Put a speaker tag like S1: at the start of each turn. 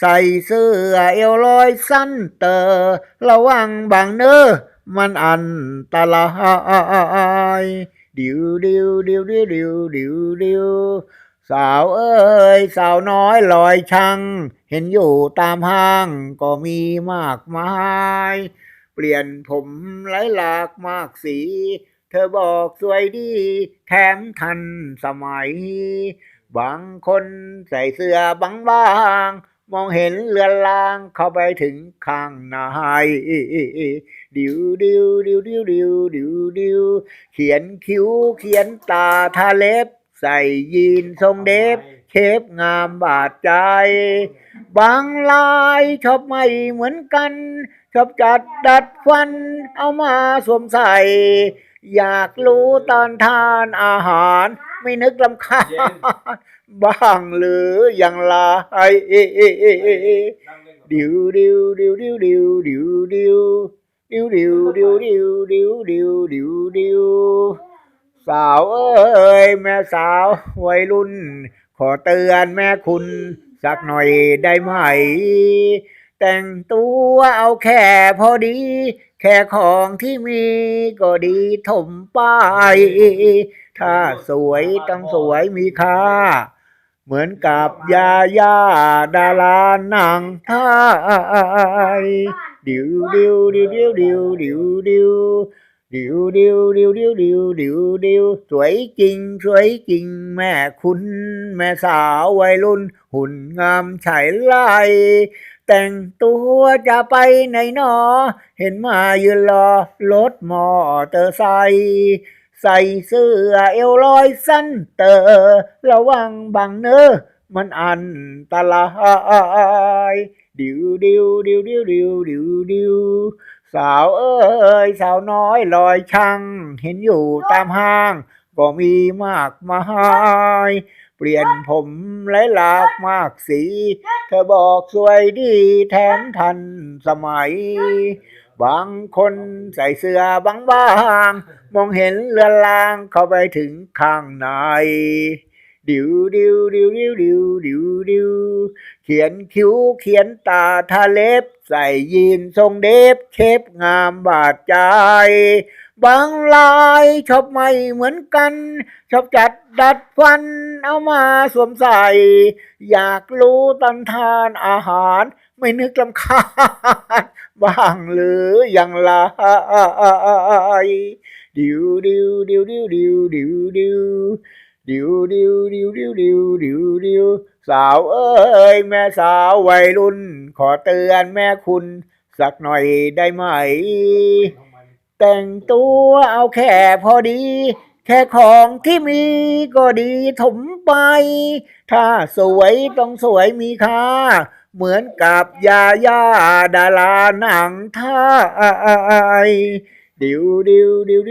S1: ใส่เสื้อเอวลอยสั้นเตอระวังบางเนอมันอันตรายดิวดิวดิวดิวดิวดิวดิวสาวเอ้ยสาวน้อยลอยชัง เห็นอยู่ตามห้างก็มีมากมาย เปลี่ยนผมหลายหลากมากสี เธอบอกสวยดี แถมทันสมัย บางคนใส่เสื้อบางบางมองเห็นเลือนลางเข้าไปถึงข้างในดิวดิวดิวดิวดิวดิวดิวเขียนคิ้วเขียนตาทาเล็บ ใส่ยีนทรงเดฟเชฟงามบาดใจ บางลายชอบไม่เหมือนกัน ชอบจัดดัดฟันเอามาสวมใส่ อยากรู้ตอนทานอาหาร ไม่นึกลำคาญบ้างหรืออย่างไรดิวดิวดิวดิวดิวดิวดิวดิวดิวดิวดิวดิวดิวดิวดิวสาวเอ้ยแม่สาววัยรุ่น ขอเตือนแม่คุณ สักหน่อยได้ไหม แต่งตัวเอาแค่พอดี แค่ของที่มีก็ดีถมไป ถ้าสวยต้องสวยมีค่า เหมือนกับยาย่าดาราหนังไทยดิวดิวดิวดิวดิวดิวดิวดิวดิวดิวดิวดิวดิวดิวสวยจริง สวยจริง แม่คุณ แม่สาววัยรุ่น หุ่นงามฉายไลแต่งตัวจะไปไหนหนอ เห็นมายืนรอรถมอเตอร์ไซค์ ใส่เสื้อเอวลอยสั้นเตอระวังบังเนอมันอันตรายดิวดิวดิวดิวดิวดิวดิวสาวเอ้ยสาวน้อยลอยชังเห็นอยู่ตามห้าง ก็มีมากมายเปลี่ยนผมหลายหลากมากสี เธอบอกสวยดีแถมทันสมัย บางคนใส่เสื้อบางบางๆมองเห็นเรือนลางเข้าไปถึงข้างใน ดิวดิวดิวดิวดิวดิวดิวเขียนคิ้วเขียนตาทาเล็บ ใส่ยีนทรงเดฟเชฟงามบาดใจ บางลายชอบไม่เหมือนกัน ชอบจัดดัดฟันเอามาสวมใส่ อยากรู้ตอนทานอาหาร ไม่นึกลำคาญบ้างหรืออย่างไรดิวดิวดิวดิวดิวดิวดิวดิวดิวดิวดิวดิวดิวดิวสาวเอ้ยแม่สาววัยรุ่น ขอเตือนแม่คุณ สักหน่อยได้ไหม แต่งตัวเอาแค่พอดี แค่ของที่มีก็ดีถมไป ถ้าสวยต้องสวยมีค่า เหมือนกับยาย่าดาราหนังไทยดิวดิวดิว